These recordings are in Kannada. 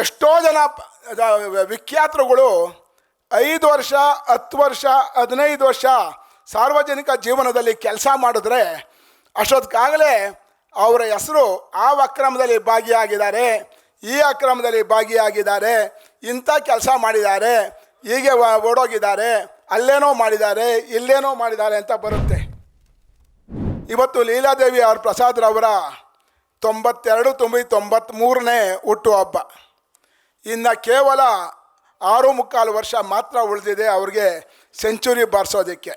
ಎಷ್ಟೋ ಜನ ವಿಖ್ಯಾತರುಗಳು ಐದು ವರ್ಷ, ಹತ್ತು ವರ್ಷ, ಹದಿನೈದು ವರ್ಷ ಸಾರ್ವಜನಿಕ ಜೀವನದಲ್ಲಿ ಕೆಲಸ ಮಾಡಿದ್ರೆ ಅಷ್ಟೊತ್ತಿಗಾಗಲೇ ಅವರ ಹೆಸರು ಆ ಅಕ್ರಮದಲ್ಲಿ ಭಾಗಿಯಾಗಿದ್ದಾರೆ, ಈ ಅಕ್ರಮದಲ್ಲಿ ಭಾಗಿಯಾಗಿದ್ದಾರೆ, ಇಂಥ ಕೆಲಸ ಮಾಡಿದ್ದಾರೆ, ಹೀಗೆ ಓಡೋಗಿದ್ದಾರೆ, ಅಲ್ಲೇನೋ ಮಾಡಿದ್ದಾರೆ, ಇಲ್ಲೇನೋ ಮಾಡಿದ್ದಾರೆ ಅಂತ ಬರುತ್ತೆ. ಇವತ್ತು ಲೀಲಾದೇವಿ ಅವ್ರ ಪ್ರಸಾದ್ರವರ ತೊಂಬತ್ತೆರಡು ತುಂಬಿ ತೊಂಬತ್ತ್ಮೂರನೇ ಹುಟ್ಟುಹಬ್ಬ ಇನ್ನು ಕೇವಲ ಆರು ಮುಕ್ಕಾಲು ವರ್ಷ ಮಾತ್ರ ಉಳಿದಿದೆ ಅವ್ರಿಗೆ ಸೆಂಚುರಿ ಬಾರಿಸೋದಕ್ಕೆ.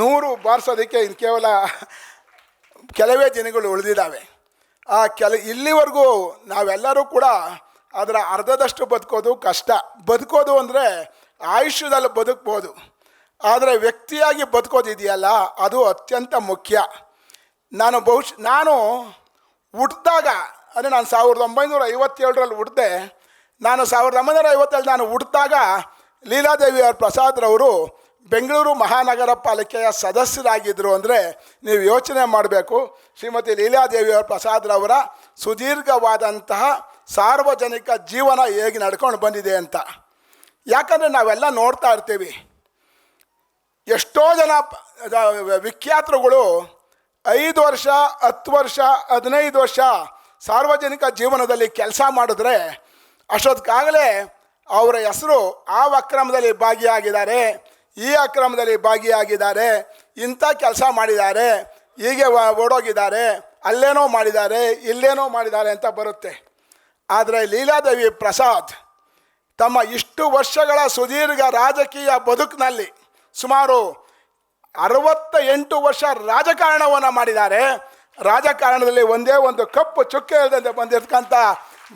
ನೂರು ಬಾರಿಸೋದಕ್ಕೆ ಇನ್ನು ಕೇವಲ ಕೆಲವೇ ದಿನಗಳು ಉಳಿದಿದ್ದಾವೆ. ಆ ಕೆಲ, ಇಲ್ಲಿವರೆಗೂ ನಾವೆಲ್ಲರೂ ಕೂಡ ಅದರ ಅರ್ಧದಷ್ಟು ಬದುಕೋದು ಕಷ್ಟ. ಬದುಕೋದು ಅಂದರೆ ಆಯುಷ್ಯದಲ್ಲಿ ಬದುಕ್ಬೋದು. ಆದರೆ ವ್ಯಕ್ತಿಯಾಗಿ ಬದುಕೋದಿದೆಯಲ್ಲ, ಅದು ಅತ್ಯಂತ ಮುಖ್ಯ. ನಾನು ಬಹುಶಃ, ನಾನು ಹುಟ್ಟಿದಾಗ ಅಂದರೆ ನಾನು ಸಾವಿರದ ಒಂಬೈನೂರ ಐವತ್ತೇಳರಲ್ಲಿ ಹುಟ್ಟಿದೆ ನಾನು ಸಾವಿರದ ಒಂಬೈನೂರ ಐವತ್ತಲ್ಲಿ ನಾನು ಹುಟ್ಟಿದಾಗ ಲೀಲಾದೇವಿ ಅವ್ರ ಪ್ರಸಾದ್ರವರು ಬೆಂಗಳೂರು ಮಹಾನಗರ ಪಾಲಿಕೆಯ ಸದಸ್ಯರಾಗಿದ್ದರು ಅಂದರೆ ನೀವು ಯೋಚನೆ ಮಾಡಬೇಕು. ಶ್ರೀಮತಿ ಲೀಲಾದೇವಿ ಅವರ ಪ್ರಸಾದ್ರವರ ಸುದೀರ್ಘವಾದಂತಹ ಸಾರ್ವಜನಿಕ ಜೀವನ ಹೇಗೆ ನಡ್ಕೊಂಡು ಬಂದಿದೆ ಅಂತ. ಯಾಕಂದರೆ ನಾವೆಲ್ಲ ನೋಡ್ತಾ ಇರ್ತೀವಿ. ಎಷ್ಟೋ ಜನ ವಿಖ್ಯಾತರುಗಳು ಐದು ವರ್ಷ, ಹತ್ತು ವರ್ಷ, ಹದಿನೈದು ವರ್ಷ ಸಾರ್ವಜನಿಕ ಜೀವನದಲ್ಲಿ ಕೆಲಸ ಮಾಡಿದ್ರೆ ಅಷ್ಟೊತ್ತಿಗಾಗಲೇ ಅವರ ಹೆಸರು ಆ ಅಕ್ರಮದಲ್ಲಿ ಭಾಗಿಯಾಗಿದ್ದಾರೆ, ಈ ಅಕ್ರಮದಲ್ಲಿ ಭಾಗಿಯಾಗಿದ್ದಾರೆ, ಇಂಥ ಕೆಲಸ ಮಾಡಿದ್ದಾರೆ, ಹೀಗೆ ಓಡೋಗಿದ್ದಾರೆ, ಅಲ್ಲೇನೋ ಮಾಡಿದ್ದಾರೆ, ಇಲ್ಲೇನೋ ಮಾಡಿದ್ದಾರೆ ಅಂತ ಬರುತ್ತೆ. ಆದರೆ ಲೀಲಾದೇವಿ ಪ್ರಸಾದ್ ತಮ್ಮ ಇಷ್ಟು ವರ್ಷಗಳ ಸುದೀರ್ಘ ರಾಜಕೀಯ ಬದುಕಿನಲ್ಲಿ ಸುಮಾರು ಅರವತ್ತ ಎಂಟು ವರ್ಷ ರಾಜಕಾರಣವನ್ನು ಮಾಡಿದ್ದಾರೆ. ರಾಜಕಾರಣದಲ್ಲಿ ಒಂದೇ ಒಂದು ಕಪ್ಪು ಚುಕ್ಕೆ ಇಲ್ಲದಂತೆ ಬಂದಿರ್ತಕ್ಕಂಥ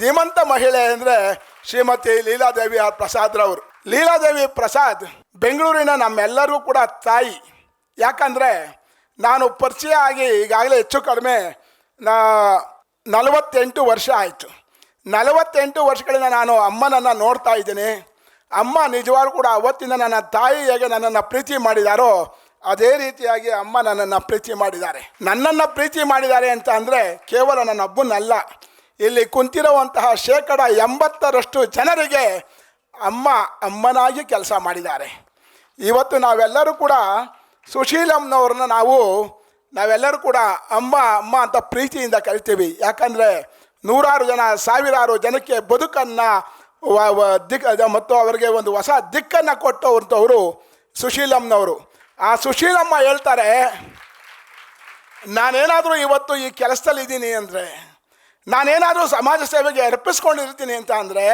ಧೀಮಂತ ಮಹಿಳೆ ಅಂದರೆ ಶ್ರೀಮತಿ ಲೀಲಾದೇವಿ ಆರ್ ಪ್ರಸಾದ್ರವರು ಲೀಲಾದೇವಿ ಪ್ರಸಾದ್ ಬೆಂಗಳೂರಿನ ನಮ್ಮೆಲ್ಲರಿಗೂ ಕೂಡ ತಾಯಿ. ಯಾಕಂದರೆ ನಾನು ಪರಿಚಯ ಆಗಿ ಈಗಾಗಲೇ ಹೆಚ್ಚು ಕಡಿಮೆ ನಲವತ್ತೆಂಟು ವರ್ಷ ಆಯಿತು. ನಲವತ್ತೆಂಟು ವರ್ಷಗಳಿಂದ ನಾನು ಅಮ್ಮನನ್ನು ನೋಡ್ತಾ ಇದ್ದೀನಿ. ಅಮ್ಮ ನಿಜವಾಗ್ಲು ಕೂಡ ಅವತ್ತಿಂದ ನನ್ನ ತಾಯಿ ಹೇಗೆ ನನ್ನನ್ನು ಪ್ರೀತಿ ಮಾಡಿದಾರೋ, ಅದೇ ರೀತಿಯಾಗಿ ಅಮ್ಮ ನನ್ನನ್ನು ಪ್ರೀತಿ ಮಾಡಿದ್ದಾರೆ. ನನ್ನನ್ನು ಪ್ರೀತಿ ಮಾಡಿದ್ದಾರೆ ಅಂತ ಅಂದರೆ ಕೇವಲ ನನ್ನ ಅಬ್ಬನಲ್ಲ. ಇಲ್ಲಿ ಕುಂತಿರುವಂತಹ ಶೇಕಡ ಎಂಬತ್ತರಷ್ಟು ಜನರಿಗೆ ಅಮ್ಮ ಅಮ್ಮನಾಗಿ ಕೆಲಸ ಮಾಡಿದ್ದಾರೆ. ಇವತ್ತು ನಾವೆಲ್ಲರೂ ಕೂಡ ಸುಶೀಲಮ್ಮನವ್ರನ್ನ ನಾವು, ನಾವೆಲ್ಲರೂ ಕೂಡ ಅಮ್ಮ ಅಮ್ಮ ಅಂತ ಪ್ರೀತಿಯಿಂದ ಕರಿತೀವಿ. ಯಾಕಂದರೆ ನೂರಾರು ಜನ, ಸಾವಿರಾರು ಜನಕ್ಕೆ ಬದುಕನ್ನು ದಿಕ್ ಮತ್ತು ಅವರಿಗೆ ಒಂದು ಹೊಸ ದಿಕ್ಕನ್ನು ಕೊಟ್ಟವಂಥವರು ಸುಶೀಲಮ್ಮನವರು ಆ ಸುಶೀಲಮ್ಮ ಹೇಳ್ತಾರೆ, ನಾನೇನಾದರೂ ಇವತ್ತು ಈ ಕೆಲಸದಲ್ಲಿ ಇದ್ದೀನಿ ಅಂದರೆ ನಾನೇನಾದರೂ ಸಮಾಜ ಸೇವೆಗೆ ಅರ್ಪಿಸ್ಕೊಂಡಿರ್ತೀನಿ ಅಂತ ಅಂದರೆ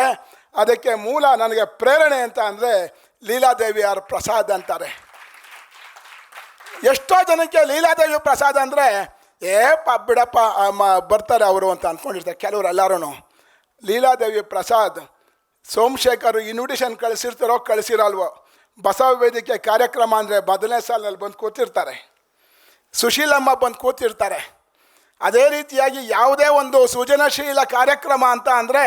ಅದಕ್ಕೆ ಮೂಲ ನನಗೆ ಪ್ರೇರಣೆ ಅಂತ ಅಂದರೆ ಲೀಲಾದೇವಿ ಅವರ ಪ್ರಸಾದ ಅಂತಾರೆ. ಎಷ್ಟೋ ಜನಕ್ಕೆ ಲೀಲಾದೇವಿ ಪ್ರಸಾದ ಅಂದರೆ, ಏ ಪ ಬಿಡಪ್ಪ ಬರ್ತಾರೆ ಅವರು ಅಂತ ಅಂದ್ಕೊಂಡಿರ್ತಾರೆ ಕೆಲವರು ಎಲ್ಲರೂ ಲೀಲಾದೇವಿ ಪ್ರಸಾದ್, ಸೋಮಶೇಖರ್ ಇನ್ವಿಟೇಷನ್ ಕಳಿಸಿರ್ತಾರೋ ಕಳಿಸಿರಲ್ವೋ, ಬಸವ ವೇದಿಕೆ ಕಾರ್ಯಕ್ರಮ ಅಂದರೆ ಮೊದಲನೇ ಸಾಲಿನಲ್ಲಿ ಬಂದು ಕೂತಿರ್ತಾರೆ. ಸುಶೀಲಮ್ಮ ಬಂದು ಕೂತಿರ್ತಾರೆ. ಅದೇ ರೀತಿಯಾಗಿ ಯಾವುದೇ ಒಂದು ಸೃಜನಶೀಲ ಕಾರ್ಯಕ್ರಮ ಅಂತ ಅಂದರೆ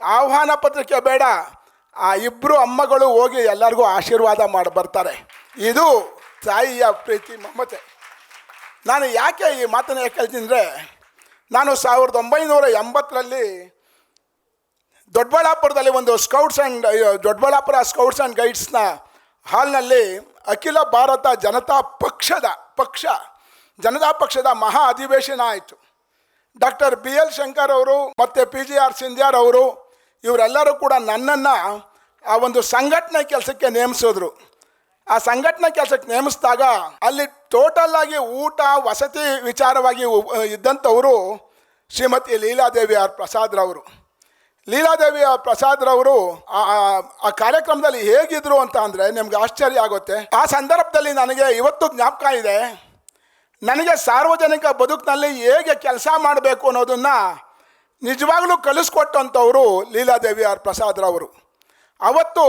ಆಹ್ವಾನ ಪತ್ರಿಕೆ ಬೇಡ. ಆ ಇಬ್ಬರು ಅಮ್ಮಗಳು ಹೋಗಿ ಎಲ್ಲರಿಗೂ ಆಶೀರ್ವಾದ ಮಾಡಿ, ಬರ್ತಾರೆ. ಇದು ತಾಯಿಯ ಪ್ರೀತಿ, ಮಮತೆ. ನಾನು ಯಾಕೆ ಈ ಮಾತನ್ನು ಯಾಕೆ ಹೇಳ್ತೀನಿ ನಾನು ಸಾವಿರದ ಒಂಬೈನೂರ ಎಂಬತ್ತರಲ್ಲಿ ದೊಡ್ಡಬಳ್ಳಾಪುರದಲ್ಲಿ ಒಂದು scouts and Doddaballapura scouts and ಗೈಡ್ಸ್ನ ಹಾಲ್ನಲ್ಲಿ ಅಖಿಲ ಭಾರತ ಜನತಾ ಪಕ್ಷದ ಪಕ್ಷ ಜನತಾ ಪಕ್ಷದ ಮಹಾ ಅಧಿವೇಶನ ಆಯಿತು. ಡಾಕ್ಟರ್ ಬಿ ಎಲ್ ಶಂಕರ್ ಅವರು ಮತ್ತು ಪಿ ಜಿ ಆರ್ ಸಿಂಧ್ಯಾರ್ ಅವರು ಇವರೆಲ್ಲರೂ ಕೂಡ ನನ್ನನ್ನು ಆ ಒಂದು ಸಂಘಟನೆ ಕೆಲಸಕ್ಕೆ ನೇಮಿಸಿದ್ರು. ಆ ಸಂಘಟನೆ ಕೆಲಸಕ್ಕೆ ನೇಮಿಸಿದಾಗ ಅಲ್ಲಿ ಟೋಟಲ್ ಆಗಿ ಊಟ, ವಸತಿ ವಿಚಾರವಾಗಿ ಇದ್ದಂಥವರು ಶ್ರೀಮತಿ ಲೀಲಾದೇವಿ ಆರ್ ಪ್ರಸಾದ್ರವರು ಲೀಲಾದೇವಿ ಆರ್ ಪ್ರಸಾದ್ರವರು ಆ ಕಾರ್ಯಕ್ರಮದಲ್ಲಿ ಹೇಗಿದ್ರು ಅಂತ ಅಂದರೆ ನಿಮ್ಗೆ ಆಶ್ಚರ್ಯ ಆಗುತ್ತೆ. ಆ ಸಂದರ್ಭದಲ್ಲಿ ನನಗೆ ಇವತ್ತು ಜ್ಞಾಪಕ ಇದೆ. ನನಗೆ ಸಾರ್ವಜನಿಕ ಬದುಕಿನಲ್ಲಿ ಹೇಗೆ ಕೆಲಸ ಮಾಡಬೇಕು ಅನ್ನೋದನ್ನು ನಿಜವಾಗ್ಲೂ ಕಲಿಸ್ಕೊಟ್ಟಂಥವರು ಲೀಲಾದೇವಿ ಆರ್ ಪ್ರಸಾದ್ರವರು ಅವತ್ತು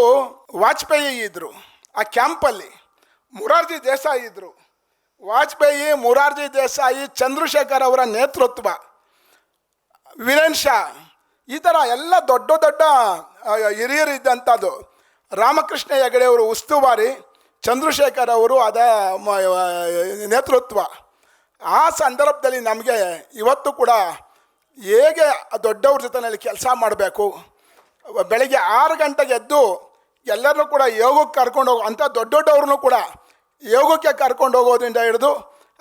ವಾಜಪೇಯಿ ಇದ್ದರು ಆ ಕ್ಯಾಂಪಲ್ಲಿ ಮುರಾರ್ಜಿ ದೇಸಾಯಿ ಇದ್ದರು ವಾಜಪೇಯಿ, ಮುರಾರ್ಜಿ ದೇಸಾಯಿ, ಚಂದ್ರಶೇಖರ್ ಅವರ ನೇತೃತ್ವ ವೀರೇನ್ ಶಾ, ಈ ಥರ ಎಲ್ಲ ದೊಡ್ಡ ದೊಡ್ಡ ಹಿರಿಯರು ಇದ್ದಂಥದ್ದು ರಾಮಕೃಷ್ಣ ಹೆಗಡೆಯವರು ಉಸ್ತುವಾರಿ ಚಂದ್ರಶೇಖರ್ ಅವರು ಅದ ನೇತೃತ್ವ. ಆ ಸಂದರ್ಭದಲ್ಲಿ ನಮಗೆ ಇವತ್ತು ಕೂಡ ಹೇಗೆ ದೊಡ್ಡವ್ರ ಜೊತೆಯಲ್ಲಿ ಕೆಲಸ ಮಾಡಬೇಕು, ಬೆಳಿಗ್ಗೆ ಆರು ಗಂಟೆಗೆ ಎದ್ದು ಎಲ್ಲರನ್ನೂ ಕೂಡ ಯೋಗಕ್ಕೆ ಕರ್ಕೊಂಡು ಹೋಗೋ ಅಂಥ ದೊಡ್ಡ ದೊಡ್ಡವ್ರನ್ನೂ ಕೂಡ ಯೋಗಕ್ಕೆ ಕರ್ಕೊಂಡು ಹೋಗೋದ್ರಿಂದ ಹಿಡಿದು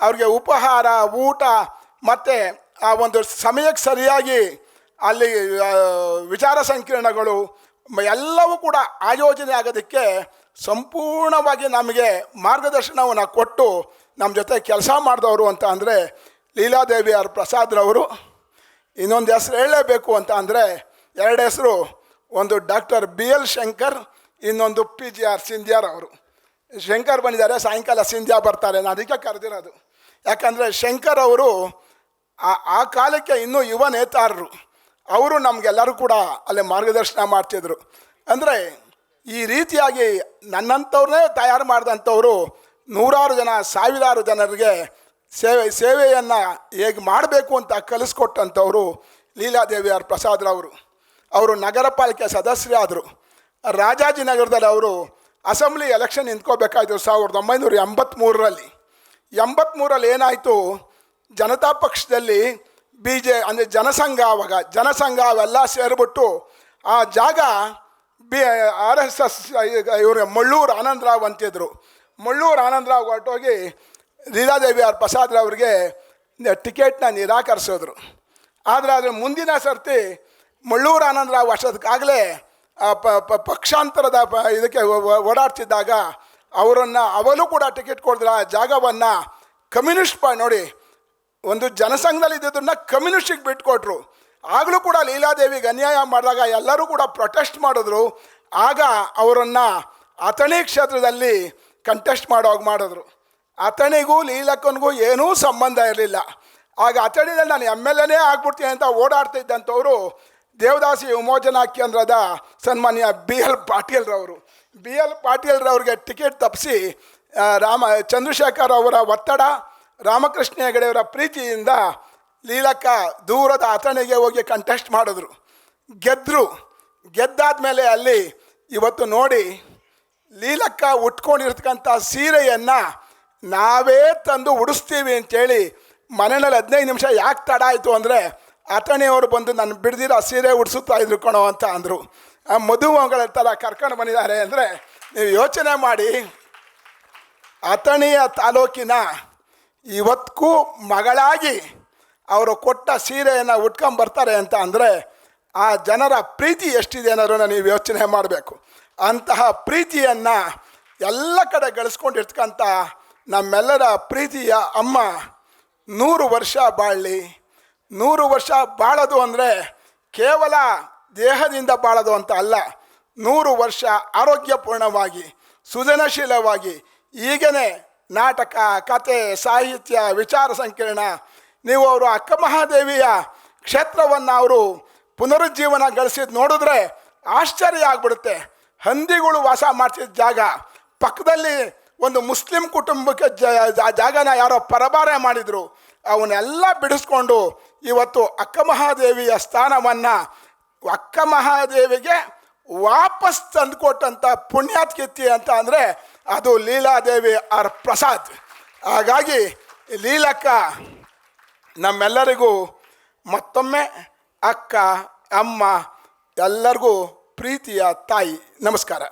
ಅವ್ರಿಗೆ ಉಪಹಾರ, ಊಟ ಮತ್ತು ಆ ಒಂದು ಸಮಯಕ್ಕೆ ಸರಿಯಾಗಿ ಅಲ್ಲಿ ವಿಚಾರ ಸಂಕಿರಣಗಳು ಎಲ್ಲವೂ ಕೂಡ ಆಯೋಜನೆ ಆಗೋದಕ್ಕೆ ಸಂಪೂರ್ಣವಾಗಿ ನಮಗೆ ಮಾರ್ಗದರ್ಶನವನ್ನು ಕೊಟ್ಟು ನಮ್ಮ ಜೊತೆ ಕೆಲಸ ಮಾಡಿದವರು ಅಂತ ಅಂದರೆ ಲೀಲಾದೇವಿ ಆರ್ ಪ್ರಸಾದ್ರವರು ಇನ್ನೊಂದು ಹೆಸರು ಹೇಳಲೇಬೇಕು ಅಂತ ಅಂದರೆ ಎರಡು ಹೆಸರು ಒಂದು ಡಾಕ್ಟರ್ ಬಿ ಎಲ್ ಶಂಕರ್, ಇನ್ನೊಂದು ಪಿ ಜಿ ಆರ್ ಸಿಂಧ್ಯಾರ್ ಅವರು. ಶಂಕರ್ ಬಂದಿದ್ದಾರೆ, ಸಾಯಂಕಾಲ ಸಿಂಧ್ಯಾ ಬರ್ತಾರೆ, ನಾನು ಅದಕ್ಕೆ ಕರೆದಿರೋದು. ಯಾಕಂದರೆ ಶಂಕರ್ ಅವರು ಆ ಆ ಕಾಲಕ್ಕೆ ಇನ್ನೂ ಯುವ ನೇತಾರರು. ಅವರು ನಮಗೆಲ್ಲರೂ ಕೂಡ ಅಲ್ಲಿ ಮಾರ್ಗದರ್ಶನ ಮಾಡ್ತಿದ್ರು. ಅಂದರೆ ಈ ರೀತಿಯಾಗಿ ನನ್ನಂಥವ್ರನ್ನೇ ತಯಾರು ಮಾಡಿದಂಥವರು ನೂರಾರು ಜನ, ಸಾವಿರಾರು ಜನರಿಗೆ ಸೇವೆ, ಸೇವೆಯನ್ನು ಹೇಗೆ ಮಾಡಬೇಕು ಅಂತ ಕಲಿಸ್ಕೊಟ್ಟಂಥವರು ಲೀಲಾದೇವಿ ಆರ್ ಪ್ರಸಾದ್ರವರು ಅವರು ನಗರ ಪಾಲಿಕೆ ಸದಸ್ಯರಾದರು. ರಾಜಾಜಿನಗರದಲ್ಲಿ ಅವರು ಅಸೆಂಬ್ಲಿ ಎಲೆಕ್ಷನ್ ನಿಂತ್ಕೋಬೇಕಾಯಿತು ಸಾವಿರದ ಒಂಬೈನೂರ ಎಂಬತ್ತ್ಮೂರರಲ್ಲಿ ಎಂಬತ್ತ್ಮೂರಲ್ಲಿ ಏನಾಯಿತು? ಜನತಾ ಪಕ್ಷದಲ್ಲಿ ಬಿ ಜೆ, ಅಂದರೆ ಜನಸಂಘ ಅವಾಗ, ಜನಸಂಘ ಅವೆಲ್ಲ ಸೇರಿಬಿಟ್ಟು ಆ ಜಾಗ ಬಿ ಆರ್ ಎಸ್ ಎಸ್ ಇವರು ಮಳ್ಳೂರು ಆನಂದರಾವ್ ಅಂತಿದ್ರು. ಮಳ್ಳೂರು ಆನಂದರಾವ್ ಹೊರಟೋಗಿ ಲೀಲಾದೇವಿ ಅವ್ರ ಪ್ರಸಾದ್ರವ್ರಿಗೆ ಟಿಕೆಟ್ನ ನಿರಾಕರಿಸಿದ್ರು. ಆದರೆ ಅದರ ಮುಂದಿನ ಸರ್ತಿ ಮಳ್ಳೂರು ಆನಂದರಾವ್ ಪ ಪಕ್ಷಾಂತರದ, ಪ- ಇದಕ್ಕೆ ಓಡಾಡ್ತಿದ್ದಾಗ ಅವರನ್ನು ಅವಳು ಕೂಡ ಟಿಕೆಟ್ ಕೊಡಿದ್ರೆ ಆ ಜಾಗವನ್ನು ಕಮ್ಯುನಿಸ್ಟ್ ಪ, ನೋಡಿ, ಒಂದು ಜನಸಂಘದಲ್ಲಿ ಇದ್ದಿದ್ದನ್ನ ಕಮ್ಯುನಿಸ್ಟಿಗೆ ಬಿಟ್ಕೊಟ್ರು. ಆಗಲೂ ಕೂಡ ಲೀಲಾದೇವಿಗೆ ಅನ್ಯಾಯ ಮಾಡಿದಾಗ ಎಲ್ಲರೂ ಕೂಡ ಪ್ರೊಟೆಸ್ಟ್ ಮಾಡಿದ್ರು. ಆಗ ಅವರನ್ನು ಅಥಣಿ ಕ್ಷೇತ್ರದಲ್ಲಿ ಕಂಟೆಸ್ಟ್ ಮಾಡೋವಾಗ ಮಾಡಿದ್ರು. ಅಥಣಿಗೂ ಲೀಲಕ್ಕನಿಗೂ ಏನೂ ಸಂಬಂಧ ಇರಲಿಲ್ಲ. ಆಗ ಅಥಣಿನಲ್ಲಿ ನಾನು ಎಂ ಎಲ್ ಎನೇ ಆಗ್ಬಿಡ್ತೀನಿ ಅಂತ ಓಡಾಡ್ತಿದ್ದಂಥವರು ದೇವದಾಸಿ ವಿಮೋಚನಾ ಕೇಂದ್ರದ ಸನ್ಮಾನ್ಯ ಬಿ ಎಲ್ ಪಾಟೀಲ್ರವರು. ಬಿ ಎಲ್ ಪಾಟೀಲ್ರವ್ರಿಗೆ ಟಿಕೆಟ್ ತಪ್ಪಿಸಿ ರಾಮ, ಚಂದ್ರಶೇಖರ್ ಅವರ ಒತ್ತಡ, ರಾಮಕೃಷ್ಣ ಹೆಗಡೆಯವರ ಪ್ರೀತಿಯಿಂದ ಲೀಲಕ್ಕ ದೂರದ ಅಥಣಿಗೆ ಹೋಗಿ ಕಂಟೆಸ್ಟ್ ಮಾಡಿದ್ರು. ಗೆದ್ದರು ಗೆದ್ದಾದ್ಮೇಲೆ ಅಲ್ಲಿ ಇವತ್ತು ನೋಡಿ ಲೀಲಕ್ಕ ಉಟ್ಕೊಂಡಿರ್ತಕ್ಕಂಥ ಸೀರೆಯನ್ನು ನಾವೇ ತಂದು ಉಡಿಸ್ತೀವಿ ಅಂತೇಳಿ ಮನೆಯಲ್ಲಿ ಹದಿನೈದು ನಿಮಿಷ ಯಾಕೆ ತಡ ಆಯಿತು ಅಂದರೆ ಅಥಣಿಯವರು ಬಂದು ನನ್ನ ಬಿಡ್ದಿರೋ ಸೀರೆ ಉಡಿಸುತ್ತಾ ಇದ್ರು ಕಣೋ ಅಂತ ಅಂದರು. ಆ ಮದುಮಗಳ ಥರ ಕರ್ಕೊಂಡು ಬಂದಿದ್ದಾರೆ ಅಂದರೆ ನೀವು ಯೋಚನೆ ಮಾಡಿ. ಅಥಣಿಯ ತಾಲೂಕಿನ ಇವತ್ತಿಗೂ ಮಗಳಾಗಿ ಅವರು ಕೊಟ್ಟ ಸೀರೆಯನ್ನು ಉಟ್ಕೊಂಬರ್ತಾರೆ ಅಂತ ಅಂದರೆ ಆ ಜನರ ಪ್ರೀತಿ ಎಷ್ಟಿದೆ ಅನ್ನೋದನ್ನು ನೀವು ಯೋಚನೆ ಮಾಡಬೇಕು. ಅಂತಹ ಪ್ರೀತಿಯನ್ನು ಎಲ್ಲ ಕಡೆ ಗಳಿಸ್ಕೊಂಡಿರ್ತಕ್ಕಂಥ ನಮ್ಮೆಲ್ಲರ ಪ್ರೀತಿಯ ಅಮ್ಮ ನೂರು ವರ್ಷ ಬಾಳಲಿ. ನೂರು ವರ್ಷ ಬಾಳೋದು ಅಂದರೆ ಕೇವಲ ದೇಹದಿಂದ ಬಾಳೋದು ಅಂತ ಅಲ್ಲ, ನೂರು ವರ್ಷ ಆರೋಗ್ಯಪೂರ್ಣವಾಗಿ, ಸೃಜನಶೀಲವಾಗಿ, ಈಗನೇ ನಾಟಕ, ಕತೆ, ಸಾಹಿತ್ಯ, ವಿಚಾರ ಸಂಕಿರಣ ನೀವು ಅವರು ಅಕ್ಕಮಹಾದೇವಿಯ ಕ್ಷೇತ್ರವನ್ನು ಅವರು ಪುನರುಜ್ಜೀವನ ಗಳಿಸಿದ್ ನೋಡಿದ್ರೆ ಆಶ್ಚರ್ಯ ಆಗ್ಬಿಡುತ್ತೆ. ಹಂದಿಗಳು ವಾಸ ಮಾಡ್ತಿದ್ದ ಜಾಗ. ಪಕ್ಕದಲ್ಲಿ ಒಂದು ಮುಸ್ಲಿಂ ಕುಟುಂಬಕ್ಕೆ ಜಾಗನ ಯಾರೋ ಪರಬಾರೆ ಮಾಡಿದರು. ಅವನ್ನೆಲ್ಲ ಬಿಡಿಸ್ಕೊಂಡು ಇವತ್ತು ಅಕ್ಕಮಹಾದೇವಿಯ ಸ್ಥಾನವನ್ನು ಅಕ್ಕ ಮಹಾದೇವಿಗೆ ವಾಪಸ್ ತಂದುಕೊಟ್ಟಂಥ ಪುಣ್ಯಾತ್ಕಿತ್ತಿ ಅಂತ ಅಂದರೆ ಅದು ಲೀಲಾದೇವಿ ಆರ್ ಪ್ರಸಾದ್. ಹಾಗಾಗಿ ಲೀಲಕ್ಕ ನಮ್ಮೆಲ್ಲರಿಗೂ ಮತ್ತೊಮ್ಮೆ ಅಕ್ಕ ಅಮ್ಮ ಎಲ್ಲರಿಗೂ ಪ್ರೀತಿಯ ತಾಯಿ. ನಮಸ್ಕಾರ.